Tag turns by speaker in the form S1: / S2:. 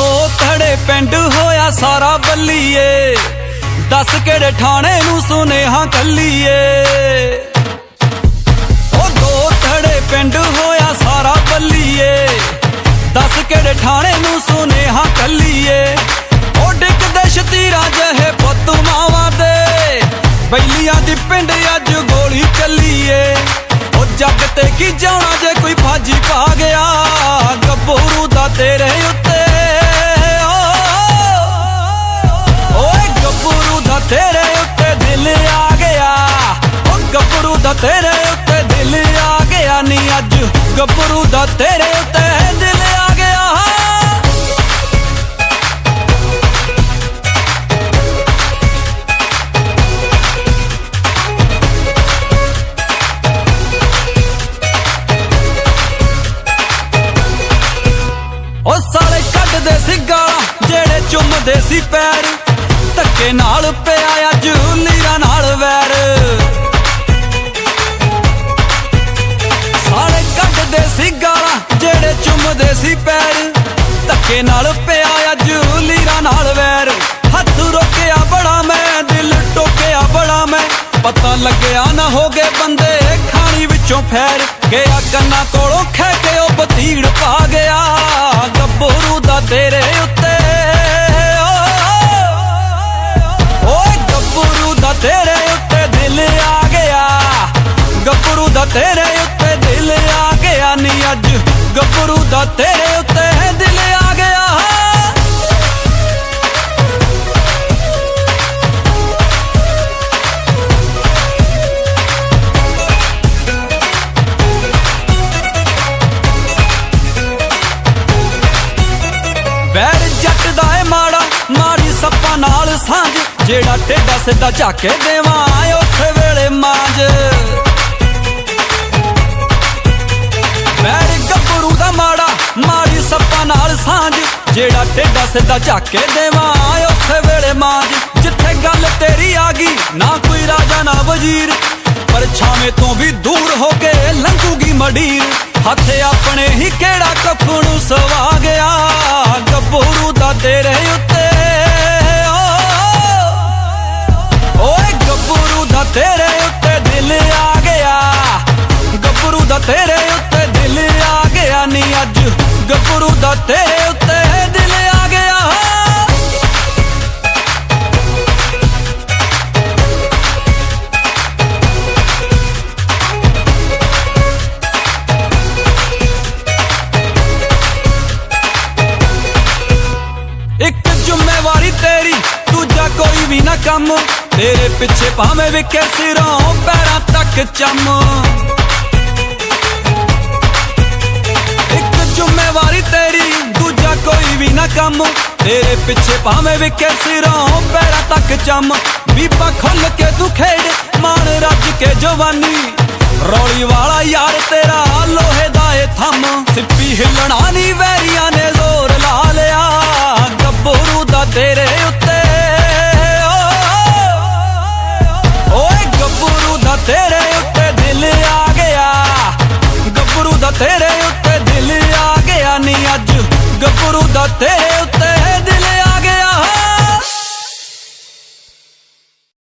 S1: ਉਹ ਦੋ ਥੜੇ ਪਿੰਡ ਹੋਇਆ ਸਾਰਾ ਬੱਲੀਏ। ਦੱਸ ਕਿਹੜੇ ਥਾਣੇ ਨੂੰ ਸੁਨੇਹਾ ਕੱਲੀਏ। ਉਹ ਦੋ ਥੜੇ ਪਿੰਡ ਹੋਇਆ ਸਾਰਾ ਬੱਲੀਏ। ਦੱਸ ਕਿਹੜੇ ਥਾਣੇ ਨੂੰ ਸੁਨੇਹਾ ਕੱਲੀਏ। ਉਹ ਡਿੱਗਦੇ ਸ਼ਤੀਰਾਂ ਜਹੇ ਪੁੱਤ ਮਾਵਾਂ ਦੇ। ਬੈਲੀਆਂ ਦੀ ਪਿੰਡ ਅੱਜ ਗੋਲੀ ਚੱਲੀਏ। ਉਹ ਜੱਗ ਤੇ ਕੀ ਜਾਣਾ ਜੇ ਕੋਈ ਫਾਜੀ ਪਾ ਗਿਆ। ਤੇਰੇ ਉੱਤੇ ਦਿਲ ਆ ਗਿਆ ਨੀ ਅੱਜ। ਗੱਭਰੂ ਦਾ ਤੇਰੇ ਉੱਤੇ ਦਿਲ ਆ ਗਿਆ। ਉਹ ਸਾਲੇ ਕੱਢਦੇ ਸੀ ਗਾਲਾਂ ਜਿਹੜੇ ਚੁੰਮਦੇ ਸੀ ਪੈਰ। ਧੱਕੇ ਨਾਲ ਪਿਆ ਅੱਜ ਲੀਰਾਂ ਨਾਲ ਵੈਰ। ਜਿਹੜੇ ਸੀ ਪੈਰ। ਧੱਕੇ ਨਾਲ ਪਿਆ ਅੱਜ ਲੀਰਾਂ ਨਾਲ ਵੈਰ। ਹੱਥ ਰੋਕਿਆ ਬੜਾ ਮੈਂ, ਦਿਲ ਟੋਕਿਆ ਬੜਾ ਮੈਂ। ਪਤਾ ਲੱਗਿਆ ਨਾ ਹੋ ਹੋਗੇ ਬੰਦੇ ਖਾਣੀ ਵਿੱਚੋਂ ਫੈਰ। ਗਿਆ ਕੰਨਾਂ ਕੋਲੋਂ ਖਹਿ ਕੇ ਉਹ ਬਤੀੜ ਪਾ ਗਿਆ। ਗੱਭਰੂ ਦਾ ਤੇਰੇ ਉੱਤੇ। ਓਏ ਗੱਭਰੂ ਦਾ ਤੇਰੇ ਉੱਤੇ ਦਿਲ ਆ ਗਿਆ। ਗੱਭਰੂ ਦਾ ਤੇਰੇ ਉੱਤੇ ਗੱਭਰੂ ਤੇਰੇ ਉੱਤੇ ਦਿਲ ਆ ਗਿਆ। ਵੈਰ ਜੱਟ ਦਾ ਏ ਮਾੜਾ, ਮਾੜੀ ਸੱਪਾਂ ਨਾਲ ਸਾਂਝ, ਜਿਹੜਾ ਟੇਡਾ ਸਿੱਧਾ ਝਾਕੇ ਦੇਵਾਂ ਉਸੇ ਵੇਲੇ ਮਾਂਜ ਨਾਲ ਸਾਂਝ। ਜਿਹੜਾ ਟੇਡਾ ਸਿੱਧਾ ਝਾਕੇ ਦੇਵਾਂ ਉਸੇ ਵੇਲੇ ਮਾਂਜ ਜਿੱਥੇ ਗੱਲ ਤੇਰੀ ਆ ਗਈ, ਨਾ ਕੋਈ ਰਾਜਾ, ਨਾ ਵਜ਼ੀਰ। ਪਰ ਛਾਵੇਂ ਤੋਂ ਵੀ ਦੂਰ ਹੋ ਕੇ ਲੰਘੂਗੀ ਮਡੀਰ। ਹੱਥ ਆਪਣੇ ਹੀ ਕਿਹੜਾ ਕੱਫੂ ਨੂੰ ਸਵਾ ਗਿਆ। ਗੱਭਰੂ ਦਾ ਤੇਰੇ ਉੱਤੇ ਕੰਮ। ਤੇਰੇ ਪਿੱਛੇ ਭਾਵੇਂ ਵਿਕੇ ਸਿਰੋਂ ਪੈਰਾਂ ਤੱਕ ਚੰਮ। ਇੱਕ ਜ਼ਿੰਮੇਵਾਰੀ ਤੇਰੀ, ਦੂਜਾ ਕੋਈ ਵੀ ਨਾ ਕੰਮ। ਤੇਰੇ ਪਿੱਛੇ ਭਾਵੇਂ ਵਿਕੇ ਸਿਰੋਂ ਪੈਰਾਂ ਤੱਕ ਚੰਮ। ਬੀਬਾ ਖੁੱਲ ਕੇ ਤੂੰ ਖੇਡ, ਮਾਣ ਰੱਜ ਕੇ ਜਵਾਨੀ। ਰੌਲੀ ਵਾਲਾ ਯਾਰ ਤੇਰਾ, ਲੋਹੇ ਦਾ ਏ ਥੰਮ। ਸਿੱਪੀ ਹਿੱਲਣਾ ਨਹੀਂ ਵੈਰੀਆਂ ਨੇ ਜ਼ੋਰ ਲਾ ਲਿਆ। ਗੱਭਰੂ ਦਾ ਤੇਰੇ ਗੱਭਰੂ ਦਾ ਤੇਰੇ